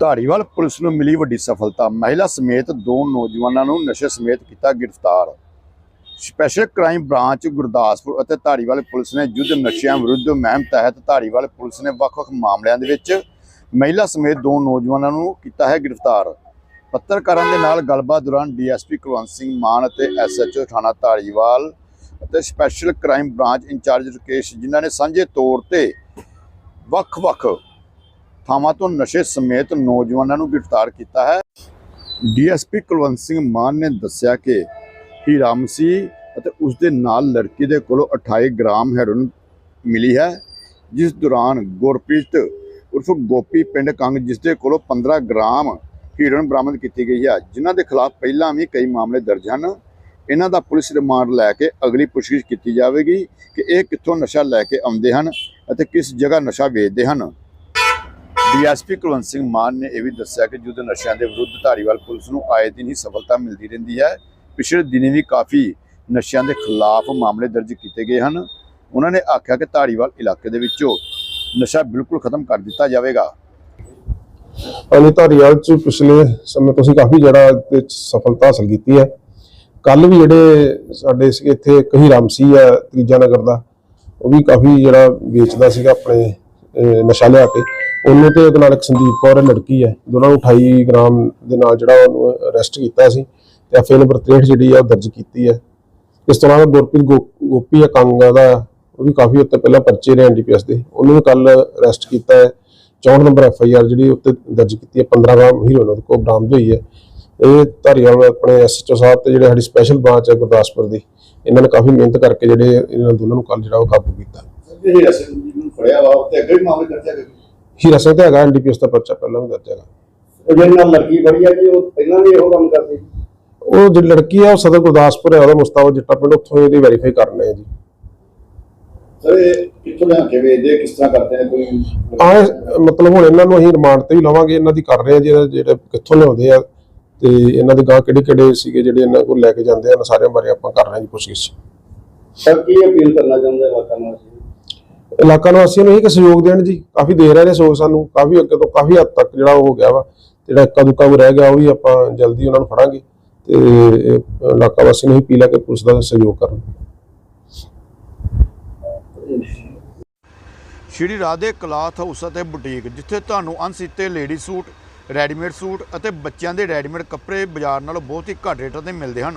Dhariwal police ਨੂੰ ਮਿਲੀ ਵੱਡੀ ਸਫਲਤਾ। ਮਹਿਲਾ ਸਮੇਤ ਦੋ ਨੌਜਵਾਨਾਂ ਨੂੰ ਨਸ਼ੇ ਸਮੇਤ ਕੀਤਾ ਗ੍ਰਿਫਤਾਰ। ਸਪੈਸ਼ਲ ਕ੍ਰਾਈਮ ਬ੍ਰਾਂਚ ਗੁਰਦਾਸਪੁਰ ਅਤੇ ਧਾਰੀਵਾਲ ਪੁਲਿਸ ਨੇ ਯੁੱਧ ਨਸ਼ਿਆਂ ਵਿਰੁੱਧ ਮੁਹਿੰਮ ਤਹਿਤ ਧਾਰੀਵਾਲ ਪੁਲਿਸ ਨੇ ਵੱਖ-ਵੱਖ ਮਾਮਲਿਆਂ ਦੇ ਵਿੱਚ ਮਹਿਲਾ ਸਮੇਤ ਦੋ ਨੌਜਵਾਨਾਂ ਨੂੰ ਕੀਤਾ ਹੈ ਗ੍ਰਿਫਤਾਰ। ਪੱਤਰਕਾਰਾਂ ਦੇ ਨਾਲ ਗੱਲਬਾਤ ਦੌਰਾਨ ਡੀਐਸਪੀ ਕੁਲਵੰਤ ਸਿੰਘ ਮਾਨ ਅਤੇ ਐਸਐਚਓ ਥਾਣਾ ਧਾਰੀਵਾਲ ਅਤੇ special crime branch incharge Rakesh, ਜਿਨ੍ਹਾਂ ਨੇ ਸਾਂਝੇ ਤੌਰ ਤੇ ਵੱਖ-ਵੱਖ ਥਾਵਾਂ ਤੋਂ ਨਸ਼ੇ ਸਮੇਤ ਨੌਜਵਾਨਾਂ ਨੂੰ ਗ੍ਰਿਫਤਾਰ ਕੀਤਾ ਹੈ। ਡੀਐਸਪੀ ਕੁਲਵੰਤ ਸਿੰਘ ਮਾਨ ਨੇ ਦੱਸਿਆ ਕਿ ਹੀਰਾਮਸੀ ਅਤੇ ਉਸ ਦੇ ਨਾਲ ਲੜਕੀ ਦੇ ਕੋਲੋਂ 28 ਗ੍ਰਾਮ ਹੈਰੋਇਨ ਮਿਲੀ ਹੈ, ਜਿਸ ਦੌਰਾਨ ਗੁਰਪ੍ਰੀਤ ਉਰਫ ਗੋਪੀ ਪਿੰਡ ਕੰਗ ਜਿਸ ਦੇ ਕੋਲੋਂ 15 ਗ੍ਰਾਮ ਹੀਰੋਇਨ ਬਰਾਮਦ ਕੀਤੀ ਗਈ ਹੈ, ਜਿਨ੍ਹਾਂ ਦੇ ਖਿਲਾਫ ਪਹਿਲਾਂ ਵੀ ਕਈ ਮਾਮਲੇ ਦਰਜ ਹਨ। ਇਹਨਾਂ ਦਾ ਪੁਲਿਸ ਰਿਮਾਂਡ ਲੈ ਕੇ ਅਗਲੀ ਪੁੱਛਗਿੱਛ ਕੀਤੀ ਜਾਵੇਗੀ ਕਿ ਇਹ ਕਿੱਥੋਂ ਨਸ਼ਾ ਲੈ ਕੇ ਆਉਂਦੇ ਹਨ ਅਤੇ ਕਿਸ ਜਗ੍ਹਾ ਨਸ਼ਾ ਵੇਚਦੇ ਹਨ। ਡੀਐਸਪੀ ਕੁਲਵੰਤ ਸਿੰਘ ਮਾਨ ਨੇ ਇਹ ਵੀ ਦੱਸਿਆ ਕਿ ਯੁੱਧ ਨਸ਼ਿਆਂ ਦੇ ਵਿਰੁੱਧ ਧਾਰੀਵਾਲ ਪੁਲਿਸ ਨੂੰ ਆਏ ਦਿਨ ਹੀ ਸਫਲਤਾ ਮਿਲਦੀ ਰਹਿੰਦੀ ਹੈ। ਪਿਛਲੇ ਦਿਨੀ ਵੀ ਕਾਫੀ ਨਸ਼ਿਆਂ ਦੇ ਖਿਲਾਫ ਮਾਮਲੇ ਦਰਜ ਕੀਤੇ ਗਏ ਹਨ। ਉਹਨਾਂ ਨੇ ਆਖਿਆ ਕਿ ਧਾਰੀਵਾਲ ਇਲਾਕੇ ਦੇ ਵਿੱਚੋਂ ਨਸ਼ਾ ਬਿਲਕੁਲ ਖਤਮ ਕਰ ਦਿੱਤਾ ਜਾਵੇਗਾ। ਅਨੇ ਧਾਰੀਵਾਲ ਚ ਪਿਛਲੇ ਸਮੇਂ ਤੋਂ ਅਸੀਂ ਕਾਫੀ ਜਿਹੜਾ ਤੇ ਸਫਲਤਾ ਹਾਸਲ ਕੀਤੀ ਹੈ। ਕੱਲ ਵੀ ਜਿਹੜੇ ਸਾਡੇ ਸੀਗੇ ਇੱਥੇ ਕਹੀ ਰਾਮਸੀ ਹੈ ਤੀਜਾ ਨਗਰ ਦਾ, ਉਹ ਵੀ ਕਾਫੀ ਜਿਹੜਾ ਵੇਚਦਾ ਸੀਗਾ ਆਪਣੇ ਨਸ਼ਾ ਲਿਆ ਕੇ। ਉਹਨੂੰ ਤੇ ਉਹਦੇ ਨਾਲ ਇੱਕ ਸੰਦੀਪ ਕੌਰ ਲੜਕੀ ਹੈ, ਦੋਨਾਂ ਨੂੰ 28 ਗ੍ਰਾਮ ਦੇ ਨਾਲ ਜਿਹੜਾ ਉਹਨੂੰ ਅਰੈਸਟ ਕੀਤਾ ਸੀ ਤੇ ਐਫਏ ਨੰਬਰ 63 ਜਿਹੜੀ ਆ ਦਰਜ ਕੀਤੀ ਹੈ। ਇਸ ਤੋਂ ਇਲਾਵਾ ਗੁਰਪ੍ਰੀਤ ਗੋਪੀ ਆ ਦਾ, ਉਹ ਵੀ ਕਾਫੀ ਉੱਤੇ ਪਹਿਲਾਂ ਪਰਚੇ ਨੇ ਐਨਡੀਪੀਐਸ ਦੇ, ਉਹਨੂੰ ਵੀ ਕੱਲ ਅਰੈਸਟ ਕੀਤਾ ਹੈ। 64 ਨੰਬਰ ਐਫ ਜਿਹੜੀ ਉੱਤੇ ਦਰਜ ਕੀਤੀ ਹੈ 15 ਗ੍ਰਾਮ ਹੀਰੋਇਨ ਉਹਦੇ ਕੋਲ ਬਰਾਮਦ ਹੋਈ ਹੈ। ਇਹ ਧਾਰੀਵਾਲ ਆਪਣੇ ਐਸਐਚਓ ਸਾਹਿਬ ਤੇ ਜਿਹੜੇ ਸਾਡੀ ਸਪੈਸ਼ਲ ਬ੍ਰਾਂਚ ਹੈ ਗੁਰਦਾਸਪੁਰ ਦੀ, ਇਹਨਾਂ ਨੇ ਕਾਫੀ ਮਿਹਨਤ ਕਰਕੇ ਜਿਹੜੇ ਇਹਨਾਂ ਦੋਨਾਂ ਨੂੰ ਕੱਲ ਜਿਹੜਾ ਉਹ ਕਾਬੂ ਕੀਤਾ। ਇਹ ਅਸਲ ਨੂੰ ਫੜਿਆ ਵਾ ਉੱਤੇ ਅੱਗੇ ਮਾਮਲੇ ਦਰਜ ਹੈਗੇ ਹੀਰਾ ਸਿੰਘ ਤੇ ਹੈਗਾ ਐਨਡੀਪੀਐਸ ਦਾ ਪਰਚਾ ਪਹਿਲਾਂ ਵੀ ਦਰਜ ਹੈਗਾ। ਉਹ ਜਿਹੜੀ ਨਾਲ ਲੜਕੀ ਬੜੀ ਆ ਜੀ ਉਹ ਪਹਿਲਾਂ ਵੀ ਇਹੋ ਕੰਮ ਕਰਦੀ। ਉਹ ਜਿਹੜੀ ਲੜਕੀ ਹੈ ਉਹ ਸਦਰ ਗੁਰਦਾਸਪੁਰ ਹੈ ਉਹਦਾ ਮੁਸਤਾਫਾ ਜੱਟਾ ਪਿੰਡ ਉੱਥੋਂ ਇਹਦੀ ਵੈਰੀਫਾਈ ਕਰਨੇ ਆ ਜੀ। ਸਰ ਇਹ ਕਿੱਥੋਂ ਲਿਆ ਕੇ ਵੇਚਦੇ ਕਿਸ ਤਰ੍ਹਾਂ ਕਰਦੇ ਨੇ ਕੋਈ ਆਹ ਮਤਲਬ ਹੁਣ ਇਹਨਾਂ ਨੂੰ ਅਸੀਂ ਰਿਮਾਂਡ ਤੇ ਵੀ ਲਵਾਂਗੇ ਇਹਨਾਂ ਦੀ ਕਰ ਰਹੇ ਆ ਜਿਹੜੇ ਜਿਹੜੇ ਕਿੱਥੋਂ ਲਿਆਉਂਦੇ ਆ ਤੇ ਇਹਨਾਂ ਦੇ ਗਾਂ ਕਿਹੜੇ ਕਿਹੜੇ ਸੀਗੇ ਜਿਹੜੇ ਇਹਨਾਂ ਕੋਲ ਲੈ ਕੇ ਜਾਂਦੇ ਆ ਇਹਨਾਂ ਸਾਰਿਆਂ ਬਾਰੇ ਆਪਾਂ ਕਰ ਰਹੇ ਹਾਂ ਜੀ ਪੁੱਛਗਿੱਛ। ਸਰ ਕੀ ਅਪੀਲ ਕਰਨਾ ਚਾਹੁੰਦੇ ਲੋਕਾਂ ਨੂੰ? ਇਲਾਕਾ ਨਿਵਾਸੀਆਂ ਨੂੰ ਇਹ ਕਿ ਸਹਿਯੋਗ ਦੇਣ ਜੀ। ਕਾਫੀ ਦੇ ਰਹੇ ਨੇ ਸਹਿਯੋਗ ਸਾਨੂੰ, ਕਾਫੀ ਅੱਗੇ ਤੋਂ ਕਾਫੀ ਹੱਦ ਤੱਕ ਜਿਹੜਾ ਉਹ ਹੋ ਗਿਆ ਵਾ ਜਿਹੜਾ ਇੱਕਾ ਦੁੱਕਾ ਵੀ ਰਹਿ ਗਿਆ, ਉਹ ਵੀ ਆਪਾਂ ਜਲਦੀ ਉਹਨਾਂ ਨੂੰ ਫੜਾਂਗੇ ਤੇ ਇਲਾਕਾ ਵਾਸੀਆਂ ਨੂੰ ਹੀ ਅਪੀਲ ਹੈ ਪੁਲਿਸ ਦਾ ਸਹਿਯੋਗ ਕਰਨ। ਸ਼੍ਰੀ ਰਾਧੇ ਕਲਾਥ ਹਾਊਸ ਅਤੇ ਬੁਟੀਕ, ਜਿੱਥੇ ਤੁਹਾਨੂੰ ਅਣਸੀਤੇ ਲੇਡੀ ਸੂਟ, ਰੈਡੀਮੇਡ ਸੂਟ ਅਤੇ ਬੱਚਿਆਂ ਦੇ ਰੈਡੀਮੇਡ ਕੱਪੜੇ ਬਾਜ਼ਾਰ ਨਾਲੋਂ ਬਹੁਤ ਹੀ ਘੱਟ ਰੇਟਾਂ ਤੇ ਮਿਲਦੇ ਹਨ।